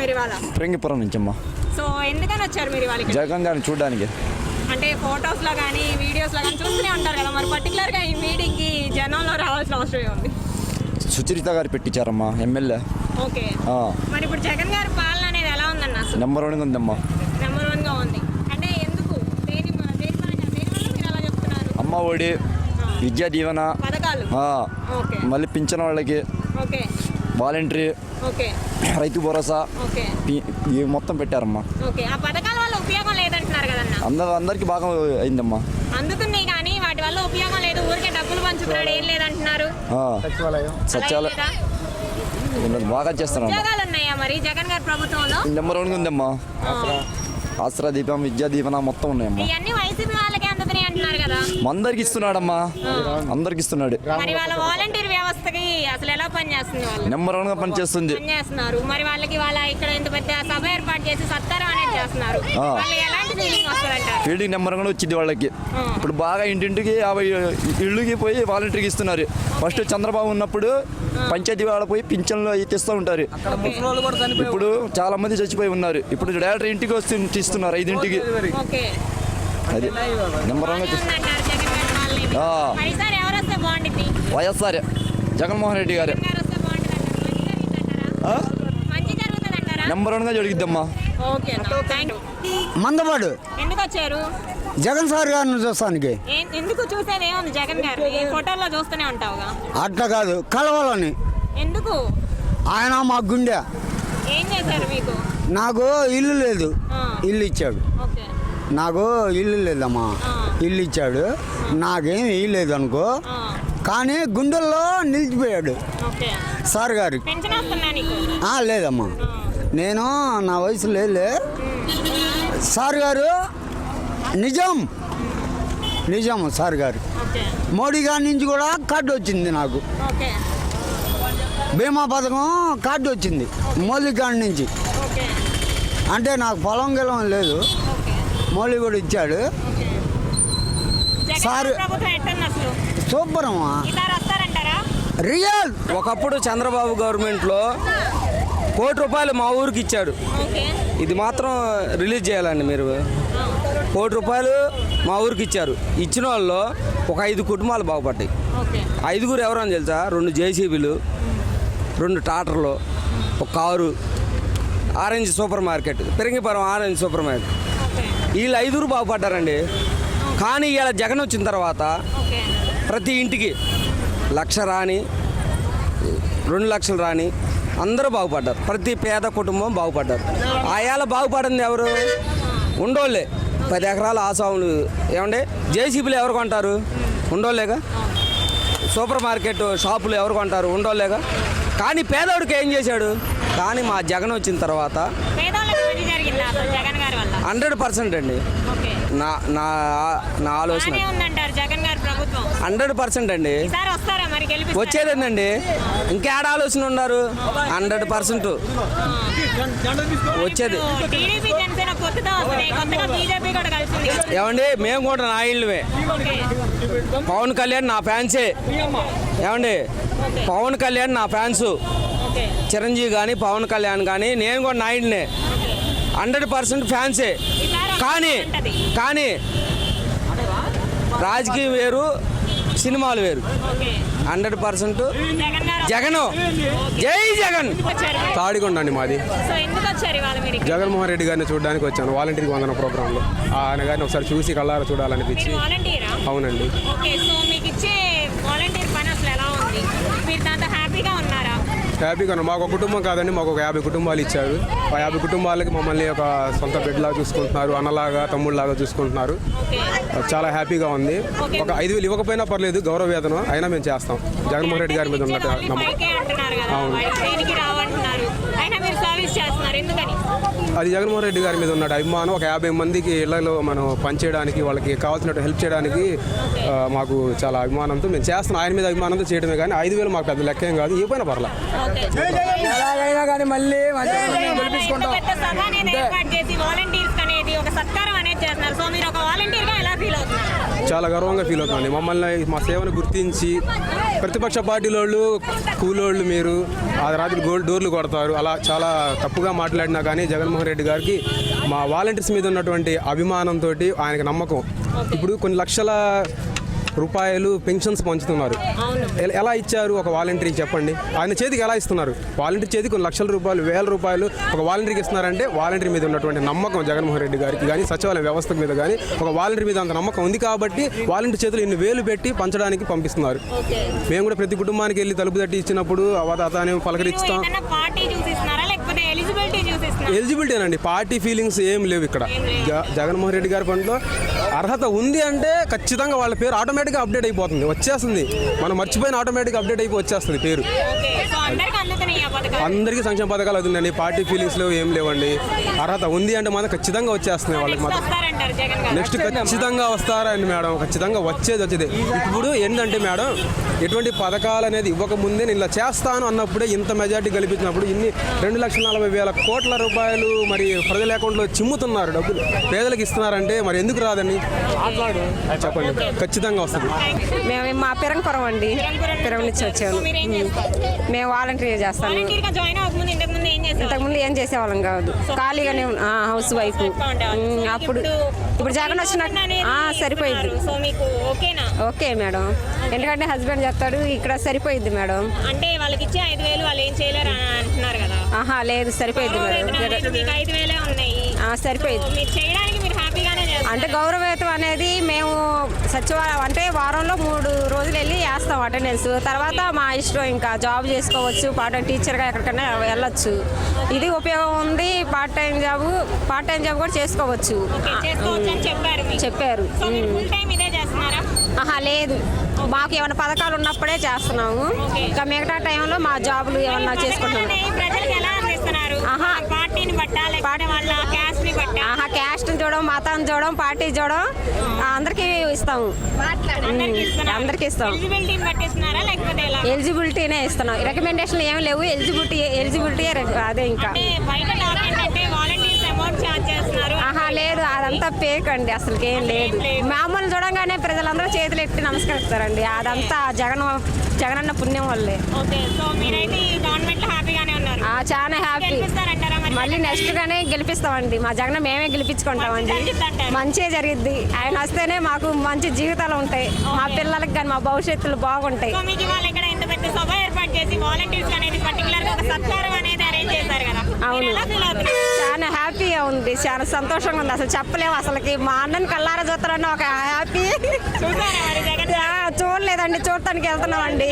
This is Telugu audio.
మీరు ఇవాళ? ప్రింగిపురం నుంచి అమ్మా సో ఎందుకని వచ్చారు మీరు ఇవాళ? జగన్ గారిని చూడడానికి. అంటే ఫొటోస్లో కానీ వీడియోస్లో కానీ చూస్తూనే ఉంటారు కదా మరి పర్టికులర్గా ఈ మీటింగ్కి జనంలో రావాల్సిన అవసరం ఉంది సుచరిత గారు పెట్టించారమ్మా ఎమ్మెల్యే. ఓకే. మరి ఇప్పుడు జగన్ గారి పాలన అనేది ఎలా ఉందన్న అసలు? నెంబర్ వన్గా ఉందమ్మా. నెంబర్ వన్గా ఉంది. అంటే ఎందుకు? దేని దేని పరంగా దేని వల్ల మీరు అలా చెప్తున్నారు? అమ్మ ఒడి విద్యా దీవెన పథకాలు? ఆ, ఓకే. మళ్ళీ పింఛన్ వాళ్ళకి. Okay. Voluntary okay. Rythu Bharosa ఇవి మొత్తం పెట్టారమ్మా. ఓకే. ఆ పథకాల వల్ల ఉపయోగం లేదంటున్నారు కదన్న? అందరూ అందరికీ బాగా అయిందమ్మా. అందుతుంది కానీ వాటి వల్ల ఉపయోగం లేదు. ఊరికే డబ్బులు పంచుతున్నాడు ఏం లేదంటున్నారు. లేదా? బాగా ఉన్నాయా మరి? జగన్ గారి ప్రభుత్వంలో? నెంబర్ వన్గా ఉందమ్మా. ఆశ్రా దీపం విద్యా దీవెన మొత్తం ఉన్నాయమ్మా. ఇవన్నీ వైసీపీ వాళ్ళకే అందుతున్నాయి అంటున్నారు కదా. అందరికి ఇస్తున్నాడమ్మా. అందరికి ఇస్తున్నాడు. మరి వాళ్ళ వాలంటీర్ వ్యవస్థకి అసలు ఎలా పనిచేస్తుంది వాళ్ళు? నెంబర్ వన్గా పనిచేస్తుంది. పనిచేస్తున్నారు. మరి వాళ్ళకి వాళ్ళ ఇక్కడ ఇంత పెద్ద సభ ఏర్పాటు చేసి సత్తారం అనేది చేస్తున్నారు. ఆ. వాళ్ళు ఎలాంటి ఫీలింగ్ వస్తుందంటారు? ఫీల్డింగ్ నెంబర్ కూడా వచ్చింది వాళ్ళకి. ఇప్పుడు బాగా ఇంటింటికి యాభై ఇళ్ళకి పోయి వాలంటీర్కి ఇస్తున్నారు. ఫస్ట్ చంద్రబాబు ఉన్నప్పుడు పంచాయతీ వాళ్ళ పోయి పింఛన్లు అవి తెస్తూ ఉంటారు. ఇప్పుడు చాలా మంది చచ్చిపోయి ఉన్నారు. ఇప్పుడు డైరెక్టర్ ఇంటికి వస్తు ఇస్తున్నారు ఐదింటికి. ఓకే. అది. నెంబర్ జగన్ గారి ఆ. ఎవరు వస్తే బాగుంటుంది వైఎస్ఆర్. జగన్మోహన్ రెడ్డి గారు. నెంబర్ వన్గా జరిగిద్దమ్మా మందపాడు. ఎందుకు వచ్చారు? జగన్ సార్ గారిని చూస్తానికి. ఏ- ఎందుకు ఏముంది జగన్ గారు ఈ ఫోటోల్లో చూస్తూనే ఉంటావుగా. అట్లా కాదు కలవాలని. ఎందుకు? ఆయన మా గుండె. ఏం చేశారు మీకు? నాకు ఇల్లు లేదు. ఇల్లు ఇచ్చాడు. ఓకే. నాకు ఇల్లు లేదమ్మా. ఇల్లు ఇచ్చాడు. నాకేం ఇల్లేదు అనుకో ఆ, కానీ గుండెల్లో నిలిచిపోయాడు. సార్ ఆ, లేదమ్మా. నేను నా వయసు లేదులే. సార్ గారు నిజం. నిజం సార్ గారు. మోడీ గారి నుంచి కూడా కార్డు వచ్చింది నాకు. బీమా పథకం కార్డు వచ్చింది మోదీ గారి నుంచి. అంటే నాకు పొలం గిలం లేదు. మోడీ కూడా ఇచ్చాడు. సారు- సూపర్ అమ్మా రియల్! ఒకప్పుడు చంద్రబాబు గవర్నమెంట్లో కోటి రూపాయలు మా ఊరికి ఇచ్చాడు. ఇది మాత్రం రిలీజ్ చేయాలండి మీరు. కోటి రూపాయలు మా ఊరికి ఇచ్చారు. ఇచ్చిన వాళ్ళు ఒక ఐదు కుటుంబాలు బాగుపడ్డాయి. ఐదుగురు ఎవరని తెలుసా? రెండు జేసీబీలు రెండు టాటర్లు ఒక car. Orange supermarket. Perigipuram orange supermarket. వీళ్ళు ఐదుగురు బాగుపడ్డారండి. కానీ ఇలా జగన్ వచ్చిన తర్వాత ప్రతి ఇంటికి లక్ష రాని రెండు లక్షలు రాని అందరూ బాగుపడ్డారు. ప్రతి పేద కుటుంబం బాగుపడ్డారు. ఆయాల బాగుపడింది ఎవరు? ఉండోళ్ళే. పది ఎకరాల ఆసాములు. ఏమంటే జేసీబీలు ఎవరు కొంటారు? ఉండోళ్ళేగా? సూపర్ మార్కెట్ షాపులు ఎవరు కొంటారు? ఉండోళ్ళేగా? కానీ పేదోడికి ఏం చేశాడు? కానీ మా జగన్ వచ్చిన తర్వాత హండ్రెడ్ పర్సెంట్ అండి. నా నా నా ఆలోచన. బాగానే ఉందంటారు జగన్ గారి ప్రభుత్వం. హండ్రెడ్ పర్సెంట్ అండి. గెలిపిస్తారా? వచ్చేదేందండి ఇంకేడ ఆలోచన ఉన్నారు? Hundred percent. వచ్చేది. ఏమండి మేము కూడా నా ఇళ్ళమే ఓకే. పవన్ కళ్యాణ్ నా ఫ్యాన్సే. ఏమండి పవన్ కళ్యాణ్ నా ఫ్యాన్స్. చిరంజీవి కానీ పవన్ కళ్యాణ్ కానీ నేను కూడా నా ఇళ్ళనే హండ్రెడ్ పర్సెంట్ ఫ్యాన్సే. కానీ. కానీ రాజకీయం వేరు సినిమాలు వేరు. Hundred percent. జగన్ జై జగన్. తాడికొండ అండి మాది? జగన్మోహన్ రెడ్డి గారిని చూడడానికి వచ్చాను. వాలంటీర్కి వందన ప్రోగ్రాంలో. ఆయన గారిని ఒకసారి చూసి కళ్ళారా చూడాలనిపించి. వాలంటీరా? అవునండి. ఓకే. సో మీకు ఇచ్చే వాలంటీర్ పని అసలు ఎలా ఉంది? మీరు దాంతో హ్యాపీగా ఉన్నారా? హ్యాపీగా ఉన్నాం. మాకు ఒక కుటుంబం కాదండి మాకు ఒక యాభై కుటుంబాలు ఇచ్చారు. ఆ యాభై కుటుంబాలకి మమ్మల్ని ఒక సొంత బిడ్డలాగా చూసుకుంటున్నారు అన్నలాగా తమ్ముళ్ళలాగా చూసుకుంటున్నారు. చాలా హ్యాపీగా ఉంది. ఒక ఐదు వేలు ఇవ్వకపోయినా పర్లేదు గౌరవ వేతనం అయినా మేము చేస్తాం. జగన్మోహన్ రెడ్డి గారి మీద ఉన్న ఇచ్చేది only నమ్మకం. 5K అంటున్నారు కదా అవును. అది జగన్మోహన్ రెడ్డి గారి మీద ఉన్న అభిమానం ఒక యాభై మందికి ఇళ్ళలో మనం పనిచేయడానికి వాళ్ళకి కావాల్సినట్టు హెల్ప్ చేయడానికి మాకు చాలా అభిమానంతో మేము చేస్తున్నాం. ఆయన మీద అభిమానంతో చేయడమే కానీ ఐదు వేలు మాకు పెద్ద లెక్క ఏం కాదు. పర్లా. ఓకే. ఎలాగైనా కానీ మళ్ళీ ఇంత పెద్ద సభ అనేది ఏర్పాటు చేసి వాలంటీర్స్ అనేది ఒక సత్కారం అనేది చేస్తున్నారు. సో మీరు ఒక వాలంటీర్గా ఎలా ఫీల్ అవుతున్నారు? చాలా గర్వంగా ఫీల్ అవుతుంది మమ్మల్ని మా సేవను గుర్తించి ప్రతిపక్ష పార్టీలోళ్ళు కూలోళ్ళు మీరు ఆ రాత్రి గోల్డ్ డోర్లు కొడతారు. అలా చాలా తప్పుగా మాట్లాడినా కానీ జగన్మోహన్ రెడ్డి గారికి మా వాలంటీర్స్ మీద ఉన్నటువంటి అభిమానంతో ఆయనకి నమ్మకం. ఇప్పుడు కొన్ని లక్షల రూపాయలు పెన్షన్స్ పంచుతున్నారు. ఎలా ఇచ్చారు ఒక వాలంటీర్కి చెప్పండి? ఆయన చేతికి ఎలా ఇస్తున్నారు? వాలంటీర్ చేతికి కొన్ని లక్షల రూపాయలు వేల రూపాయలు ఒక వాలంటీర్కి ఇస్తున్నారంటే వాలంటీర్ మీద ఉన్నటువంటి నమ్మకం జగన్మోహన్ రెడ్డి గారికి కానీ సచివాలయ వ్యవస్థ మీద కానీ ఒక వాలంటీర్ మీద అంత నమ్మకం ఉంది కాబట్టి వాలంటీర్ చేతులు ఇన్ని వేలు పెట్టి పంచడానికి పంపిస్తున్నారు. మేము కూడా ప్రతి కుటుంబానికి వెళ్ళి తలుపు తట్టి ఇచ్చినప్పుడు అవతాత అని పలకరిస్తాం. ఎలిజిబిలిటీ అండి పార్టీ ఫీలింగ్స్ ఏం లేవు ఇక్కడ. జగన్మోహన్ రెడ్డి గారి పనిలో అర్హత ఉంది అంటే ఖచ్చితంగా వాళ్ళ పేరు ఆటోమేటిక్గా అప్డేట్ అయిపోతుంది వచ్చేస్తుంది. మనం మర్చిపోయిన ఆటోమేటిక్గా అప్డేట్ అయిపోయి వచ్చేస్తుంది పేరు. అందరికి సంక్షేమ పథకాలు అవుతుందండి పార్టీ ఫీలింగ్స్ లేవు ఏం లేవండి. అర్హత ఉంది అంటే మాత్రం ఖచ్చితంగా వచ్చేస్తున్నాయి వాళ్ళకి మాత్రం. నెక్స్ట్ ఖచ్చితంగా వస్తారండి మేడం ఖచ్చితంగా వచ్చేది వచ్చేది. ఇప్పుడు ఏంటంటే మేడం ఎటువంటి పథకాలు అనేది ఇవ్వకముందే నేను ఇలా చేస్తాను అన్నప్పుడే ఇంత మెజార్టీ కల్పించినప్పుడు ఇన్ని రెండు లక్షల నలభై వేల కోట్ల రూపాయలు మరి ప్రజల అకౌంట్లో చిమ్ముతున్నారు డబ్బులు. పేదలకు ఇస్తున్నారంటే మరి ఎందుకు రాదండి? చెప్పండి. ఖచ్చితంగా వస్తుంది. మేము మా పిరంపురం అండి. పిరం నుంచి వచ్చాము మేము వాలంటీర్ చేస్తాము ఇంతకుముందు ఏం చేసేవాళ్ళం కాదు. ఖాళీగానే హౌస్ వైఫ్. అప్పుడు ఇప్పుడు జగన్ వచ్చినట్టు ఆ, సరిపోయింది ఓకే మేడం. ఎందుకంటే హస్బెండ్ చెప్తాడు ఇక్కడ సరిపోయింది మేడం. అంటే వాళ్ళకి ఇచ్చే ఐదు వేలు వాళ్ళు ఏం చేయలేరు అని అంటున్నారు కదా. ఆహా లేదు సరిపోయింది మేడం. సరిపోయింది సో మీరు చేయడానికి మీరు హ్యాపీగానే చేస్తారు అంటే గౌరవేతం అనేది మేము సచివాలయం అంటే వారంలో మూడు రోజులు వెళ్ళి వేస్తాం అటెండెన్స్. తర్వాత మా ఇష్టం ఇంకా జాబ్ చేసుకోవచ్చు పార్ట్ టైం టీచర్గా ఎక్కడికైనా వెళ్ళొచ్చు. ఇది ఉపయోగం ఉంది part time job part time job కూడా చేసుకోవచ్చు. చెప్పారు ఆహా లేదు. మాకు ఏమైనా పథకాలు ఉన్నప్పుడే చేస్తున్నాము. ఇంకా మిగతా టైంలో మా జాబులు ఏమన్నా చేసుకుంటున్నాము పార్టీని వాళ్ళ క్యాస్ట్ని బట్టా ఆహా క్యాస్ట్ చూడడం మతం చూడడం పార్టీ చూడడం అందరికీ ఇస్తాము. అందరికి ఇస్తాం. ఎలిజిబిలిటీని ఇస్తున్నాం. రికమెండేషన్లు ఏమి లేవు. ఎలిజిబిలిటీ ఎలిజిబిలిటీ అదే ఇంకా. ఆహా లేదు. అదంతా ఫేక్ అండి. అసలుకి ఏం లేదు. మామూలు చూడంగానే ప్రజలందరూ చేతులు ఎత్తి నమస్కరిస్తారండి. అదంతా జగన్ జగనన్న పుణ్యం వల్లే. ఓకే. సో మీరైతే ఈ గవర్నమెంట్ చాలా హ్యాపీ మళ్ళీ నెక్స్ట్ గానే గెలిపిస్తామండి. మా జగన్ మేమే గెలిపించుకుంటామండి. మంచి జరిగిద్ది. ఆయన వస్తేనే మాకు మంచి జీవితాలు ఉంటాయి. మా పిల్లలకి కానీ మా భవిష్యత్తులు బాగుంటాయి. అవును. చాలా హ్యాపీగా ఉంది. చాలా సంతోషంగా ఉంది. అసలు చెప్పలేము అసలుకి. మా అన్నని కల్లారా చూస్తారన్న ఒక హ్యాపీ చూడలేదండి. చూడటానికి వెళ్తున్నామండి.